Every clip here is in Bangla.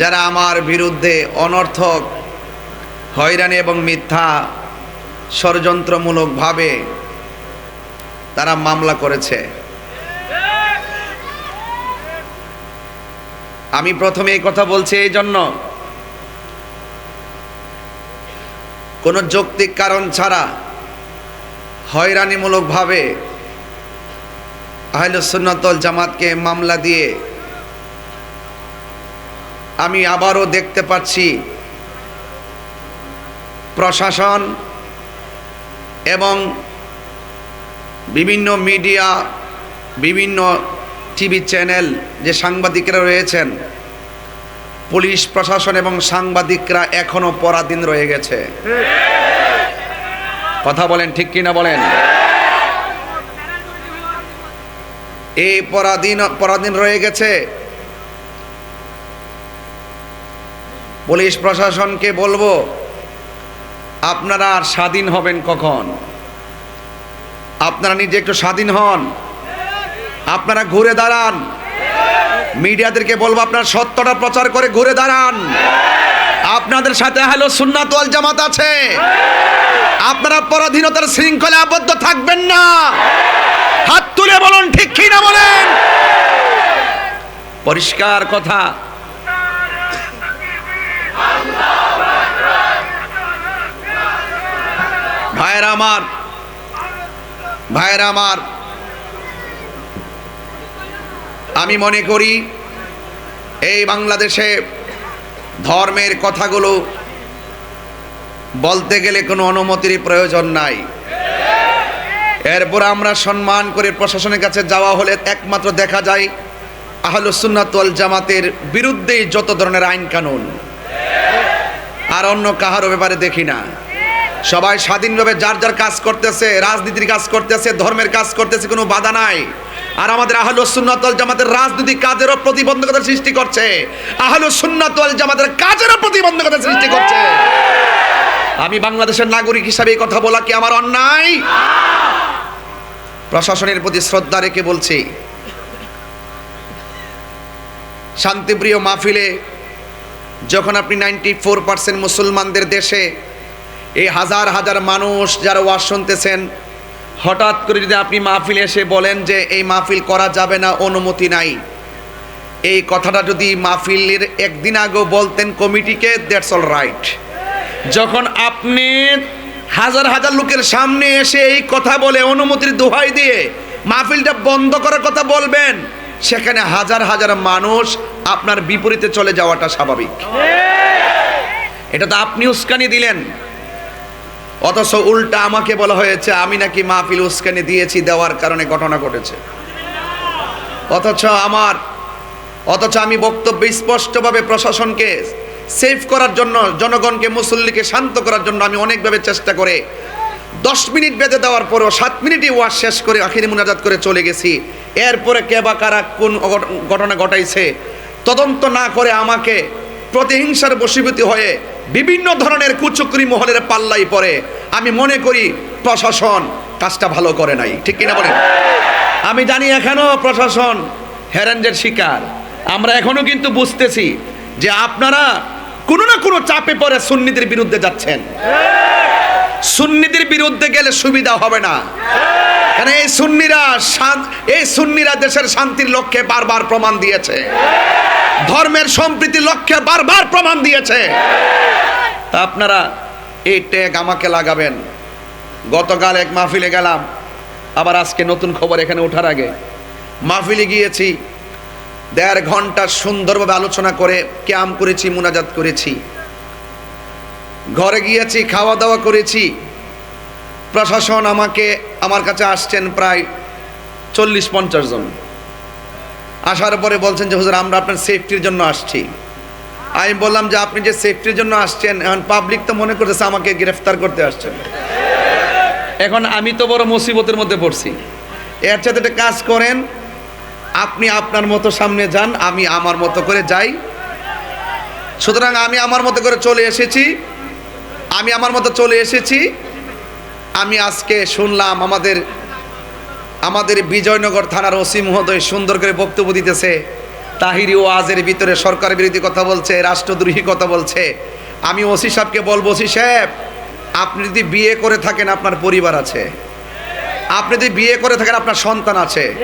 যারা আমার বিরুদ্ধে অনর্থক, হয়রানি এবং মিথ্যা ষড়যন্ত্রমূলকভাবে তারা মামলা করেছে। আমি প্রথমে এই কথা বলছি এই জন্য, কোনো যৌক্তিক কারণ ছাড়া হয়রানিমূলকভাবে আহলুসুন্নতল জামাতকে মামলা দিয়ে আমি আবারও দেখতে পাচ্ছি প্রশাসন এবং বিভিন্ন মিডিয়া, বিভিন্ন টিভি চ্যানেল যে সাংবাদিকরা রয়েছেন, পুলিশ প্রশাসন এবং সাংবাদিকরা এখনও পরাধীন রয়ে গেছে। কথা বলেন ঠিক কিনা বলেন? এই পরাধীন পরাধীন রয়ে গেছে। পুলিশ প্রশাসনকে বলব, আপনারা আর স্বাধীন হবেন কখন? আপনারা নিজে একটু স্বাধীন হন। আপনারা ঘুরে দাঁড়ান। মিডিয়াদেরকে বলব, আপনারা সত্যটা প্রচার করে ঘুরে দাঁড়ান। আপনাদের সাথে হ্যালো সুন্নাত জামাত আছে। আপনারা পরাধীনতার শৃঙ্খলা আবদ্ধ থাকবেন না। হাত তুলে বলুন, ঠিক কি না বলেন? পরিষ্কার কথা। ভাইয়েরা আমার ভাইয়েরা আমার, আমি মনে করি এই বাংলাদেশে ধর্মের কথাগুলো বলতে গেলে কোনো অনুমতির প্রয়োজন নাই। এরপর আমরা সম্মান করে প্রশাসনের কাছে যাওয়া হলে একমাত্র দেখা যায় আহলুসুন্নাতল জামাতের বিরুদ্ধেই যত ধরনের আইন কানুন, আর অন্য কাহারও ব্যাপারে দেখি না। সবাই স্বাধীনভাবে যার যার কাজ করতেছে, রাজনীতির কাজ করতেছে, ধর্মের কাজ করতেছে, কোনো বাধা নাই। আর আমাদের আহলু সুন্নাতল জামাতের রাজনৈতিক কাজেরও প্রতিবন্ধকতা সৃষ্টি করছে। আহলু সুন্নাতল জামাতের কাজেরও প্রতিবন্ধকতা সৃষ্টি করছে। আমি বাংলাদেশের নাগরিক হিসাবে এই কথা বলা কি আমার অন্যায়? প্রশাসনের প্রতি শ্রদ্ধা রেখে বলছি, শান্তিপ্রিয় মাহফিলে যখন আপনি নাইনটি ফোর পার্সেন্ট মুসলমানদের দেশে এই হাজার হাজার মানুষ যারা ওয়াজ শুনতেছেন হঠাৎ করে যদি আপনি মাহফিল এসে বলেন যে এই মাহফিল করা যাবে না অনুমতি নাই। এই কথাটা যদি মাহফিলের একদিন আগেও বলতেন কমিটিকে দ্যাটস অল রাইট যখন আপনি হাজার হাজার লোকের সামনে এসে এই কথা বলে অনুমতির দোহাই দিয়ে মাহফিলটা বন্ধ করার কথা বলবেন সেখানে হাজার হাজার মানুষ আপনার বিপরীতে চলে যাওয়াটা স্বাভাবিক। এটা তো আপনি উস্কানি দিলেন। অথচ উল্টা আমাকে বলা হয়েছে, আমি নাকি মাহফিল উস্কানি দিয়েছি, দেওয়ার কারণে ঘটনা ঘটেছে। অথচ আমার, অথচ আমি বক্তব্য স্পষ্টভাবে প্রশাসনকে সেভ করার জন্য, জনগণকে, মুসল্লিকে শান্ত করার জন্য আমি অনেকভাবে চেষ্টা করে, দশ মিনিট বেঁধে দেওয়ার পরেও সাত মিনিটই ওয়াজ শেষ করে আখিরি মুনাজাত করে চলে গেছি। এরপরে কে বা কারা কোন ঘটনা ঘটাইছে, তদন্ত না করে আমাকে প্রতিহিংসার বশীভূত হয়ে বিভিন্ন ধরনের কুচক্রি মহলের পাল্লাই পরে আমি মনে করি প্রশাসন কাজটা ভালো করে নাই। ঠিক কিনা বলেন? আমি জানি এখনও প্রশাসন হ্যারেঞ্জের শিকার। আমরা এখনও কিন্তু বুঝতেছি যে আপনারা কোনো না কোনো চাপে পড়ে সুন্নিদের বিরুদ্ধে যাচ্ছেন। সুন্নিদের বিরুদ্ধে গেলে সুবিধা হবে না। কারণ এই সুন্নিরা এই সুন্নিরা দেশের শান্তির লক্ষ্যে বারবার প্রমাণ দিয়েছে। ধর্মের সম্প্রীতির লক্ষ্যে বারবার প্রমাণ দিয়েছে। তা আপনারা এই ট্যাগ আমাকে লাগাবেন। গতকাল এক মাহফিলে গেলাম, আবার আজকে নতুন খবর এখানে ওঠার আগে। মাহফিলে গিয়েছি, দেড় ঘণ্টা সুন্দরভাবে আলোচনা করে ক্যাম করেছি, মুনাজাত করেছি। ঘরে গিয়েছি খাওয়া দাওয়া করেছি। প্রশাসন আমাকে, আমার কাছে আসছেন প্রায় চল্লিশ পঞ্চাশ জন। আসার পরে বলছেন যে, হুজুর, আমরা আপনার সেফটির জন্য আসছি। আমি বললাম যে, আপনি যে সেফটির জন্য আসছেন, এখন পাবলিক তো মনে করতেছে আমাকে গ্রেফতার করতে আসছেন। এখন আমি তো বড় মুসিবতের মধ্যে পড়ছি। এর সাথে একটা কাজ করেন, আপনি আপনার মতো সামনে যান, আমি আমার মতো করে যাই। সুতরাং আমি আমার মতো করে চলে এসেছি, আমি আমার মতো চলে এসেছি। আমি আজকে শুনলাম আমাদের আমাদের বিজয়নগর থানার ওসি মহোদয় সুন্দর করে বক্তব্য দিতেছে। তাহিরি ওয়াজের ভিতরে সরকার বিরোধী কথা বলছে, রাষ্ট্রদ্রোহী কথা বলছে। আমি ওসি সাহেবকে বলব, ওসি সাহেব, আপনি যদি বিয়ে করে থাকেন, আপনার পরিবার আছে। আপনি যদি বিয়ে করে থাকেন, আপনার সন্তান আছে।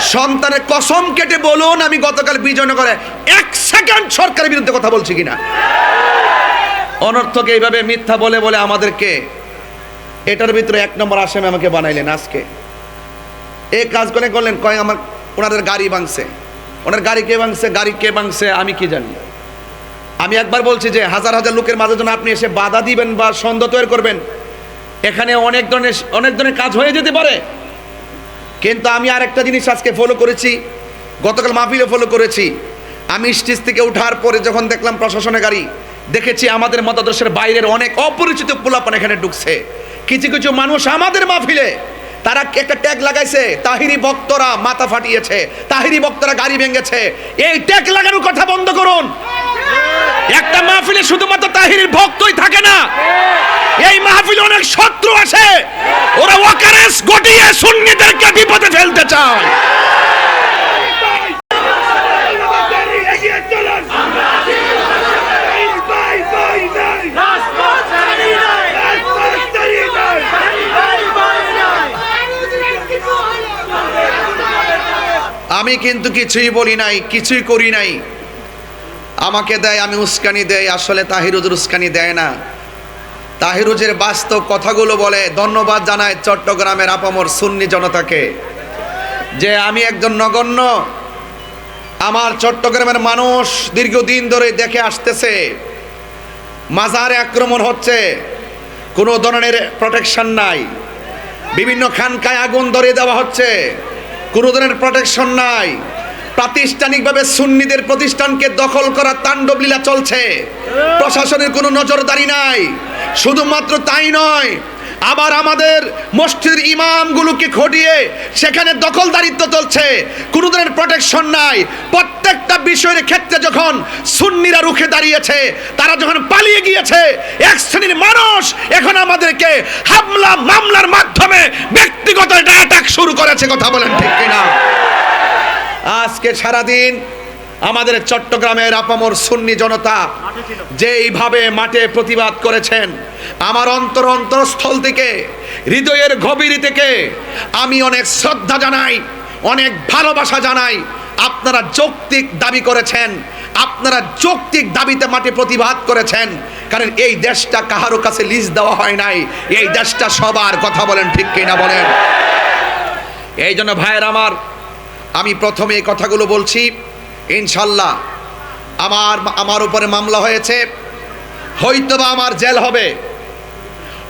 সন্তানের কসম কেটে বলুন, আমি গতকাল বিজয়নগরে এক সেকেন্ড সরকারের বিরুদ্ধে কথা বলছি কিনা। অনর্থকে এইভাবে মিথ্যা বলে বলে আমাদেরকে এটার ভিতরে এক নম্বর আসামি আমাকে বানাইলেন আজকে। এই কাজ করে করলেন, কয় আমার, ওনাদের গাড়ি ভাঙছে। ওনার গাড়ি কে ভাঙছে, গাড়ি কে ভাঙছে, আমি কি জানি। আমি একবার বলছি যে, হাজার হাজার লোকের মাঝে যেন আপনি এসে বাধা দিবেন বা সন্দেহ তৈরি করবেন, এখানে অনেক ধরনের অনেক ধরনের কাজ হয়ে যেতে পারে। কিন্তু আমি আরেকটা জিনিস আজকে ফলো করেছি, গতকাল মাহফিলে ফলো করেছি। আমি স্টেজ থেকে ওঠার পরে যখন দেখলাম প্রশাসনের গাড়ি, দেখেছি আমাদের মতাদর্শের বাইরের অনেক অপরিচিত পোলাপান এখানে ঢুকছে। কিছু কিছু মানুষ আমাদের মাহফিলে তারা একটা ট্যাগ লাগাইছে, তাহিরি ভক্তরা মাথা ফাটিয়েছে, তাহিরি ভক্তরা গাড়ি ভেঙেছে। এই ট্যাগ লাগানোর কথা বন্ধ করুন। একটা মাহফিলে শুধুমাত্র তাহিরির ভক্তই থাকে না। এই মাহফিলে অনেক শত্রু আছে। ওরা ওয়াকারেস গটিয়ে সুন্নিদেরকে বিপদে ফেলতে চায়। আমি কিন্তু কিছুই বলি নাই, কিছুই করি নাই। আমাকে দেয়, আমি উস্কানি দেয় আসলে তাহিরুজের উস্কানি দেয় না। তাহিরুজের বাস্তব কথাগুলো বলে, ধন্যবাদ জানায় চট্টগ্রামের আপামর সুন্নি জনতাকে, যে আমি একজন নগণ্য। আমার চট্টগ্রামের মানুষ দীর্ঘদিন ধরে দেখে আসতেছে, মাজারে আক্রমণ হচ্ছে, কোনো ধরনের প্রোটেকশন নাই। বিভিন্ন খানকায় আগুন ধরিয়ে দেওয়া হচ্ছে। কোনো ধরনের প্রোটেকশন নাই। প্রাতিষ্ঠানিকভাবে সুন্নিদের প্রতিষ্ঠানকে দখল করা তাণ্ডব লীলা চলছে। প্রশাসনের কোনো নজরদারি নাই। শুধুমাত্র তাই নয়, আবার আমাদের মসজিদের ইমামগুলোকে খটিয়ে সেখানে দখলদারিত্ব চলছে। কোনো ধরনের প্রোটেকশন নাই প্রত্যেকটা বিষয়ের ক্ষেত্রে যখন সুন্নিরা রুখে দাঁড়িয়েছে, তারা যখন পালিয়ে গিয়েছে, এক শ্রেণির মানুষ এখন আমাদেরকে হামলা, মামলার মাধ্যমে ব্যক্তিগত অ্যাটাক শুরু করেছে, কথা বলেন ঠিক কিনা? আজকে সারাদিন আমাদের চট্টগ্রামের আপামর সুন্নি জনতা যেইভাবে মাঠে প্রতিবাদ করেছেন, আমার অন্তর অন্তরস্থল থেকে, হৃদয়ের গভীর থেকে আমি অনেক শ্রদ্ধা জানাই, অনেক ভালোবাসা জানাই আপনারা যৌক্তিক দাবি করেছেন, আপনারা যৌক্তিক দাবিতে মাটি প্রতিবাদ করেছেন, কারণ এই দেশটা কাহারও কাছে লিজ দেওয়া হয় নাই, এই দেশটা সবার কথা বলেন, ঠিক কিনা বলেন? এই জন্য ভাইয়ের আমার, আমি প্রথমে এই কথাগুলো বলছি, ইনশাল্লাহ, আমার আমার উপরে মামলা হয়েছে, হয়তোবা আমার জেল হবে।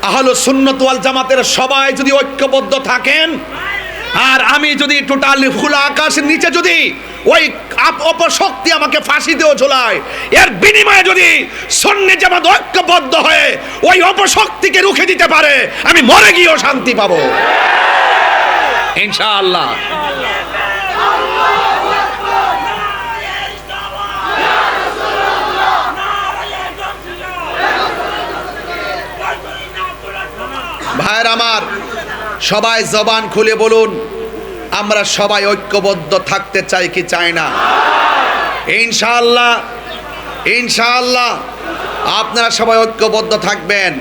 আহলো সুন্নত ওয়াল জামাতের সবাই যদি ঐক্যবদ্ধ থাকেন আর আমি যদি টোটাল খোলা আকাশের নিচে যদি ওই অপশক্তি আমাকে ফাঁসিতেও ঝোলায়, এর বিনিময়ে যদি সন্ন্যে জামাত ঐক্যবদ্ধ হয়ে ওই অপশক্তিকে রুখে দিতে পারে, আমি মরে গিয়েও শান্তি পাবো। ইনশাআল্লাহ। ভাইয়ের আমার, সবাই জবান খুলে বলুন। আমরা সবাই ঐক্যবদ্ধ থাকতে চাই কি চাই না? ইনশাআল্লাহ ইনশাআল্লাহ আপনারা সবাই ঐক্যবদ্ধ থাকবেন।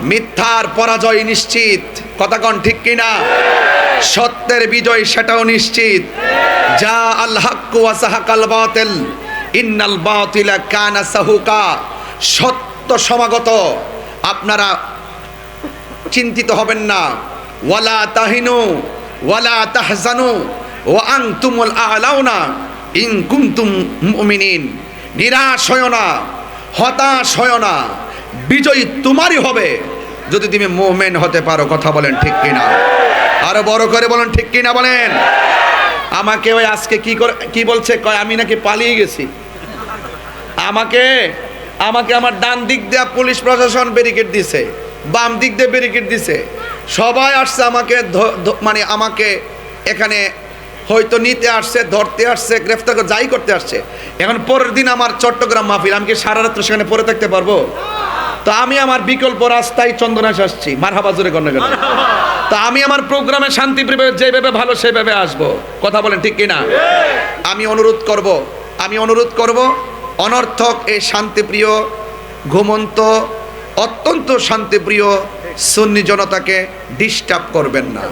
মিথ্যার পরাজয় নিশ্চিত। কথা কন ঠিক কিনা? সত্যের বিজয় সেটাও নিশ্চিত। যা আল হাক্কু ওয়া সাহাকাল বাতিল, ইন্নাল বাতিলা কানা সাহুকা। সত্য সমাগত আপনারা চিন্তিত হবেন না। ওয়ালা তাহিনু ওয়ালা তাহজানু ও আং তুমুল আলাউনা ইন কুন্তুম মুমিনিন। নিরাশ হয় না, হতাশ হয় না, বিজয়ী তোমারই হবে। যদি তুমি মুভমেন্ট হতে পারো, কথা বলেন ঠিক কিনা? আরও বড় করে বলেন ঠিক কিনা বলেন? আমাকে ওই আজকে কি করে, কি বলছে? কয়, আমি নাকি পালিয়ে গেছি। আমাকে আমাকে আমার ডান দিক দিয়ে পুলিশ প্রশাসন ব্যারিকেড দিছে। বাম দিক দিয়ে ব্যারিকেড দিছে। সবাই আসছে আমাকে মানে আমাকে এখানে হয়তো নিতে আসছে, ধরতে আসছে, গ্রেফতার যাই করতে আসছে। এখন পরের দিন আমার চট্টগ্রাম মাহফিল, আমি কি সারা রাত্র সেখানে পড়ে থাকতে পারব? তো আমি আমার বিকল্প রাস্তায় চন্দনাশ আসছি। মারহাবা জোরে কন্যা কেন তো আমি আমার প্রোগ্রামে শান্তি প্রিয়, যেভাবে ভালো সেভাবে আসব। কথা বলেন ঠিক কিনা? আমি অনুরোধ করব, আমি অনুরোধ করব, অনর্থক এই শান্তিপ্রিয়, ঘুমন্ত অত্যন্ত শান্তিপ্রিয় সুন্নি জনতাকে ডিস্টার্ব করবেন না।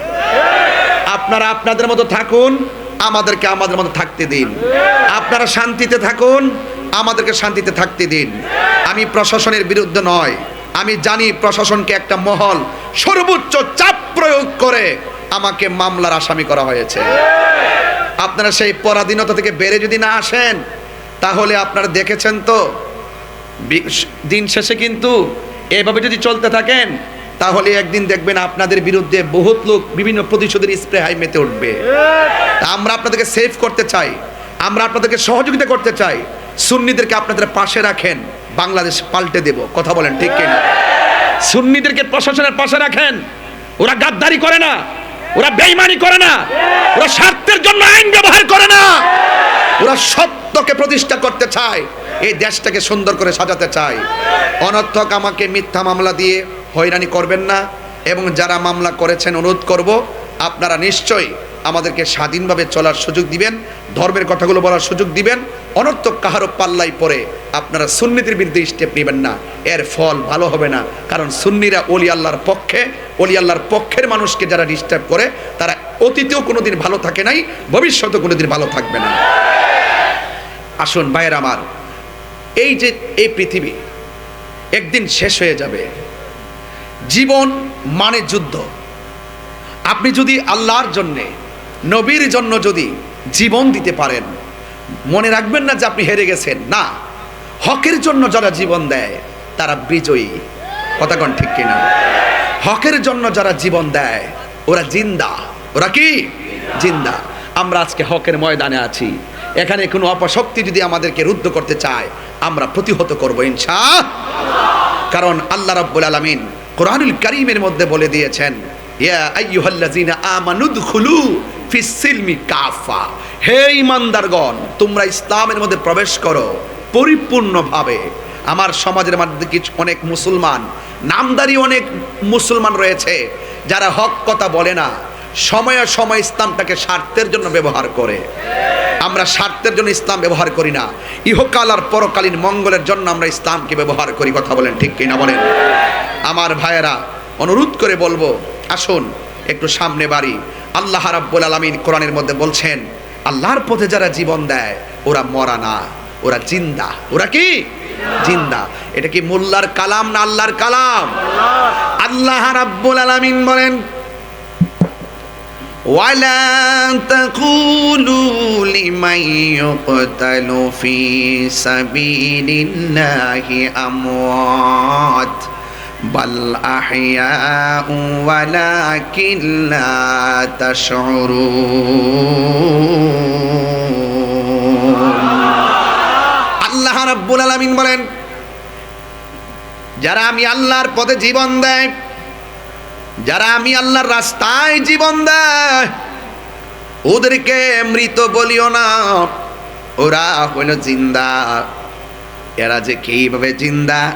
আপনারা আপনাদের মতো থাকুন, আমাদেরকে আমাদের মতো থাকতে দিন। আপনারা শান্তিতে থাকুন, আমাদেরকে শান্তিতে থাকতে দিন। আমি প্রশাসনের বিরুদ্ধে নয়, আমি জানি প্রশাসনকে একটা মহল, সর্বোচ্চ চাপ প্রয়োগ করে আমাকে মামলার আসামি করা হয়েছে। আপনারা সেই পরাধীনতা থেকে বেড়ে যদি না আসেন, তাহলে আপনারা দেখেছেন তো দিন শেষে কিন্তু এভাবে যদি চলতে থাকেন, তাহলে একদিন দেখবেন আপনাদের বিরুদ্ধে বহুত লোক বিভিন্ন প্রতিশোধের স্প্রে হাই মেতে উঠবে। আমরা আপনাদেরকে সেভ করতে চাই। আমরা আপনাদেরকে সহযোগিতা করতে চাই। সুন্নিদেরকে আপনাদের পাশে রাখেন। বাংলাদেশ পাল্টে দেব। কথা বলেন, ঠিক কিনা? সুন্নিদেরকে প্রশাসনের পাশে রাখেন। ওরা গাদ্দারি করে না। ওরা বেইমানি করে না। ওরা স্বার্থের জন্য আইন ব্যবহার করে না। ওরা সত্যকে প্রতিষ্ঠা করতে চায়। এই দেশটাকে সুন্দর করে সাজাতে চাই। অনর্থক আমাকে মিথ্যা মামলা দিয়ে হয়রানি করবেন না এবং যারা মামলা করেছেন, অনুরোধ করব, আপনারা নিশ্চয়ই আমাদেরকে স্বাধীনভাবে চলার সুযোগ দিবেন, ধর্মের কথাগুলো বলার সুযোগ দিবেন। অনর্থক কাহারও পাল্লাই পরে আপনারা সুন্নিদের বিরুদ্ধে স্টেপ নেবেন না। এর ফল ভালো হবে না। কারণ সুন্নিরা অলি আল্লাহর পক্ষে অলি আল্লাহর পক্ষের মানুষকে যারা ডিস্টার্ব করে, তারা অতীতেও কোনোদিন ভালো থাকে নাই, ভবিষ্যতেও কোনোদিন ভালো থাকবে না। আসুন, ভাইয়ের আমার এই যে এই পৃথিবী একদিন শেষ হয়ে যাবে। জীবন মানে যুদ্ধ। আপনি যদি আল্লাহর জন্যে, নবীর জন্য যদি জীবন দিতে পারেন, মনে রাখবেন না যে আপনি হেরে গেছেন। না, হকের জন্য যারা জীবন দেয়, তারা বিজয়ী। কথাগণ ঠিক কিনা? হকের জন্য যারা জীবন দেয়, ওরা জিন্দা। ওরা কি? জিন্দা। আমরা আজকে হকের ময়দানে আছি। এখানে কোনো অপশক্তি যদি আমাদেরকে রুদ্ধ করতে চায় আমরা প্রতিহত করব ইনশা কারণ আল্লাহ রাব্বুল আলামিন কোরআনুল কারীমের মধ্যে বলে দিয়েছেন কাফা। হে ঈমানদারগণ, তোমরা ইসলামের মধ্যে প্রবেশ করো পরিপূর্ণভাবে। আমার সমাজের মধ্যে কিছু অনেক মুসলমান, নামদারি অনেক মুসলমান রয়েছে, যারা হক কথা বলে না। সময়ে সময় ইসলামটাকে স্বার্থের জন্য ব্যবহার করে। আমরা স্বার্থের জন্য ইসলাম ব্যবহার করি না। ইহকাল আর পরকালীন মঙ্গলের জন্য আমরা ইসলামকে ব্যবহার করি, কথা বলেন ঠিক কিনা বলেন? আমার ভাইয়েরা, অনুরোধ করে বলব, আসুন, একটু সামনে বাড়ি। আল্লাহ রাব্বুল আলামিন কোরআনের মধ্যে বলছেন, আল্লাহর পথে যারা জীবন দেয়, ওরা মরা না, ওরা জিন্দা। ওরা কি? জিন্দা। এটা কি মোল্লার কালাম না আল্লাহর কালাম? আল্লাহ রাব্বুল আলামিন বলেন ولا تقولوا لمن يقتل في سبيل الله أموات بل أحياء ولكن لا تشعرون আল্লাহ রাব্বুল আলামিন বলেন যারা আমি আল্লাহর পথে জীবন দেয় যারা আমি আল্লাহর রাস্তায় জীবন দেয়, ওদেরকে মৃত বলিও না। ওরা হইল জিন্দা। এরা যে কীভাবে জিন্দা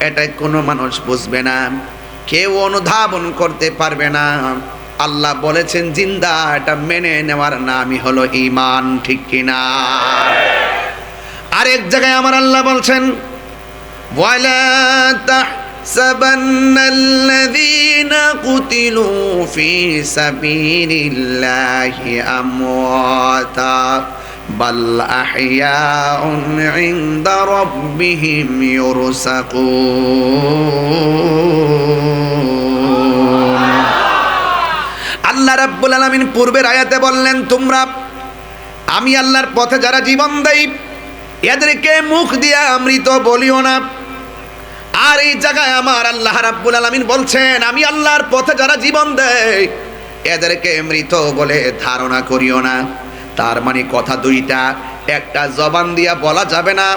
এটা কোনো মানুষ বুঝবে না। কেউ অনুধাবন করতে পারবে না। আল্লাহ বলেছেন, জিন্দা, এটা মেনে নেওয়ার নামই হলো ইমান ঠিক কিনা আরেক জায়গায় আমার আল্লাহ বলছেন, ওয়ালা تحسبن الذين قتلوا في سبيل الله أمواتا بل أحياء عند ربهم يرزقون আল্লাহ রাব্বুল আলামিন পূর্বের আয়াতে বললেন তোমরা আমি আল্লাহর পথে যারা জীবন দেই এদেরকে মুখ দিয়া মৃত বলিও না আর এই জায়গায় আমার আল্লাহ রাব্বুল আলামিন বলছেন, আমি আল্লাহর পথে যারা জীবন দেয়, এদেরকে মৃত বলে ধারণা করিও না। তার মানে কথা দুইটা, একটা জবান দিয়া বলা যাবে না,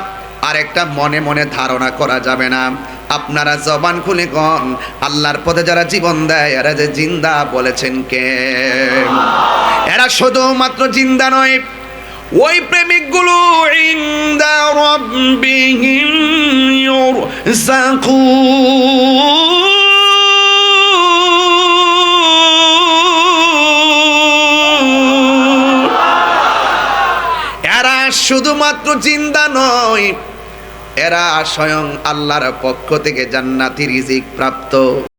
আর একটা মনে মনে ধারণা করা যাবে না। আপনারা জবান খুলে কন, আল্লাহর পথে যারা জীবন দেয়, এরা যে জিন্দা বলেছেন কে? এরা শুধুমাত্র জিন্দা নয় ওই প্রেমিকগুলো ইন্দা রব্বিহিম শুধুমাত্র চিন্তা নয়, এরা স্বয়ং আল্লাহর পক্ষ থেকে জান্নাতি রিজিক প্রাপ্ত।